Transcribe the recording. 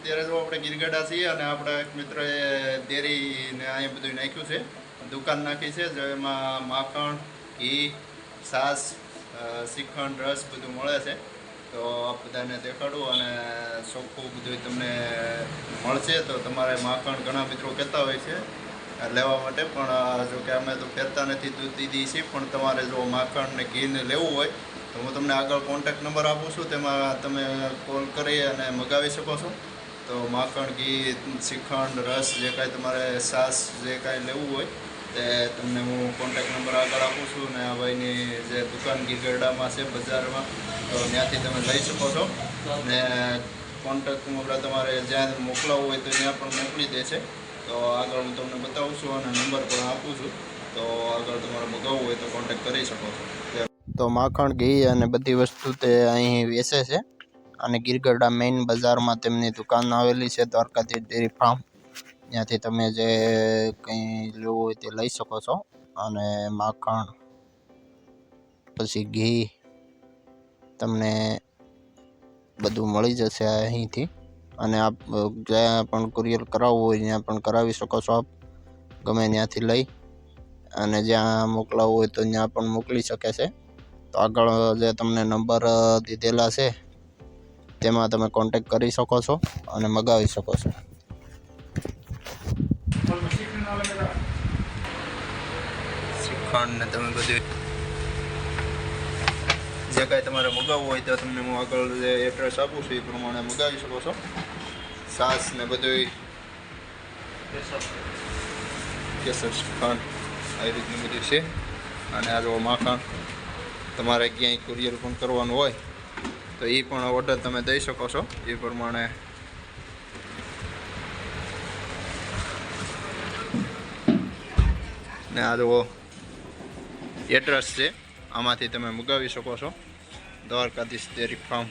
અત્યારે જો આપણે ગીરગઢા છીએ અને આપણા એક મિત્રએ ડેરીને અહીંયા બધું નાખ્યું છે. દુકાન નાખી છે જેમાં માખણ, ઘી સાસ શ્રીખંડ, રસ બધું મળે છે. તો આ બધાને દેખાડું અને ચોખ્ખું બધું તમને મળશે. તો તમારે માખણ ઘણા મિત્રો કહેતા હોય છે લેવા માટે, પણ જો કે અમે તો ફેરતા નથી દૂધ દીધી છીએ પણ તમારે જો માખણ ને ઘીને લેવું હોય, તો હું તમને આગળ કોન્ટેક્ટ નંબર આપું છું. તેમાં તમે કોલ કરી અને મગાવી શકો છો. તો માખણ, ઘી, શ્રીખંડ, રસ જે કાંઈ તમારે સાસ જે કાંઈ લેવું હોય, તે તમને હું કોન્ટેક્ટ નંબર આગળ આપું છું ને આ ભાઈની જે દુકાન ગીરગરડામાં છે બજારમાં, તો ત્યાંથી તમે લઈ શકો છો. ને કોન્ટેક્ટ નંબર તમારે જ્યાં મોકલાવવું હોય તો ત્યાં પણ મોકલી દે છે. તો આગળ હું તમને બતાવું છું અને નંબર પણ આપું છું. તો આગળ તમારે મગાવવું હોય તો કોન્ટેક્ટ કરી શકો છો. તો માખણ, ઘી અને બધી વસ્તુ તે અહીં વેચે છે. અને ગીરગઢડા મેઇન બજારમાં તેમની દુકાન આવેલી છે, દ્વારકાધીશ ડેરી ફાર્મ. ત્યાંથી તમે જે કંઈ લેવું હોય તે લઈ શકો છો. અને માખણ, પછી ઘી, તમને બધું મળી જશે અહીંથી. અને આપ જ્યાં પણ કુરિયર કરાવવું હોય ત્યાં પણ કરાવી શકો છો આપ, ગમે ત્યાંથી લઈ. અને જ્યાં મોકલાવવું હોય તો ત્યાં પણ મોકલી શકે છે. તો આગળ જે તમને નંબર દીધેલા છે તેમાં તમે કોન્ટેક કરી શકો છો અને મગાવી શકો છો. શ્રીખંડ તમે બધું જે કાંઈ તમારે મગાવવું હોય તો તમને હું આગળ જે એડ્રેસ આપું છું એ પ્રમાણે મગાવી શકો છો. સાસ ને બધું કેસર શ્રીખંડ આવી રીતનું બધું છે. અને આ જો માખણ તમારે ક્યાંય કુરિયર પણ કરવાનું હોય તો એ પણ ઓર્ડર તમે દઈ શકો છો. એ પ્રમાણે ને આ જો એડ્રેસ છે. આમાંથી તમે મગાવી શકો છો. Dwarkadhish dairy farm